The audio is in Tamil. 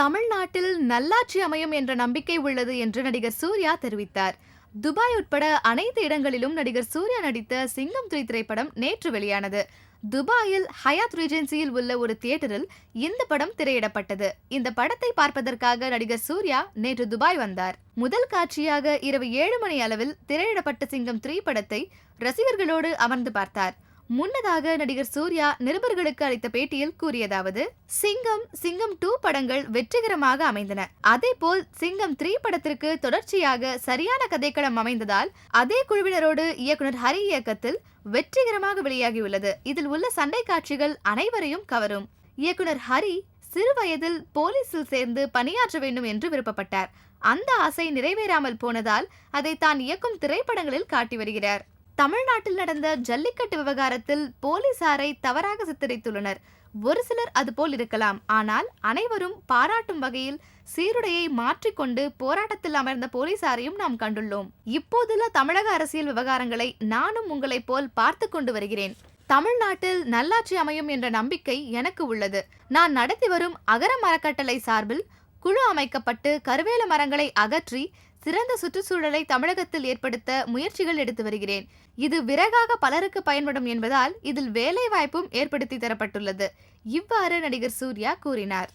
தமிழ்நாட்டில் நல்லாட்சி அமையும் என்ற நம்பிக்கை உள்ளது என்று நடிகர் சூர்யா தெரிவித்தார். துபாய் உட்பட அனைத்து இடங்களிலும் நடிகர் சூர்யா நடித்த சிங்கம் த்ரீ திரைப்படம் நேற்று வெளியானது. துபாயில் ஹயாத் ரீஜென்சியில் உள்ள ஒரு தியேட்டரில் இந்த படம் திரையிடப்பட்டது. இந்த படத்தை பார்ப்பதற்காக நடிகர் சூர்யா நேற்று துபாய் வந்தார். முதல் காட்சியாக இரவு ஏழு மணி அளவில் திரையிடப்பட்ட சிங்கம் த்ரீ படத்தை ரசிகர்களோடு அமர்ந்து பார்த்தார். முன்னதாக நடிகர் சூர்யா நிருபர்களுக்கு அளித்த பேட்டியில் கூறியதாவது சிங்கம் சிங்கம் டூ படங்கள் வெற்றிகரமாக அமைந்தன. அதேபோல் சிங்கம் த்ரீ படத்திற்கு தொடர்ச்சியாக சரியான கதைக்களம் அமைந்ததால் அதே குழுவினரோடு இயக்குனர் ஹரி இயக்கத்தில் வெற்றிகரமாக வெளியாகியுள்ளது. இதில் உள்ள சண்டை காட்சிகள் அனைவரையும் கவரும். இயக்குனர் ஹரி சிறு வயதில் போலீஸில் சேர்ந்து பணியாற்ற வேண்டும் என்று விருப்பப்பட்டார். அந்த ஆசை நிறைவேறாமல் போனதால் அதை தான் இயக்கும் திரைப்படங்களில் காட்டி வருகிறார். தமிழ்நாட்டில் நடந்த ஜல்லிக்கட்டு விவகாரத்தில் போலீசாரை தவறாக சித்தரித்துள்ளனர். ஒரு சிலர் அதுபோல் இருக்கலாம். ஆனால் அனைவரும் பாராட்டும் வகையில் சீருடையை மாற்றிக்கொண்டு போராட்டத்தில் அமர்ந்த போலீசாரையும் நாம் கண்டுள்ளோம். இப்போதுள்ள தமிழக அரசியல் விவகாரங்களை நானும் உங்களைப் போல் பார்த்து கொண்டு வருகிறேன். தமிழ்நாட்டில் நல்லாட்சி அமையும் என்ற நம்பிக்கை எனக்கு உள்ளது. நான் நடத்தி வரும் அகரம் அறக்கட்டளை சார்பில் குழு அமைக்கப்பட்டு கருவேல மரங்களை அகற்றி சிறந்த சுற்றுச்சூழலை தமிழகத்தில் ஏற்படுத்த முயற்சிகள் எடுத்து வருகிறேன். இது விறகாக பலருக்கு பயன்படும் என்பதால் இதில் வேலை வாய்ப்பும் ஏற்படுத்தி தரப்பட்டுள்ளது. இவ்வாறு நடிகர் சூர்யா கூறினார்.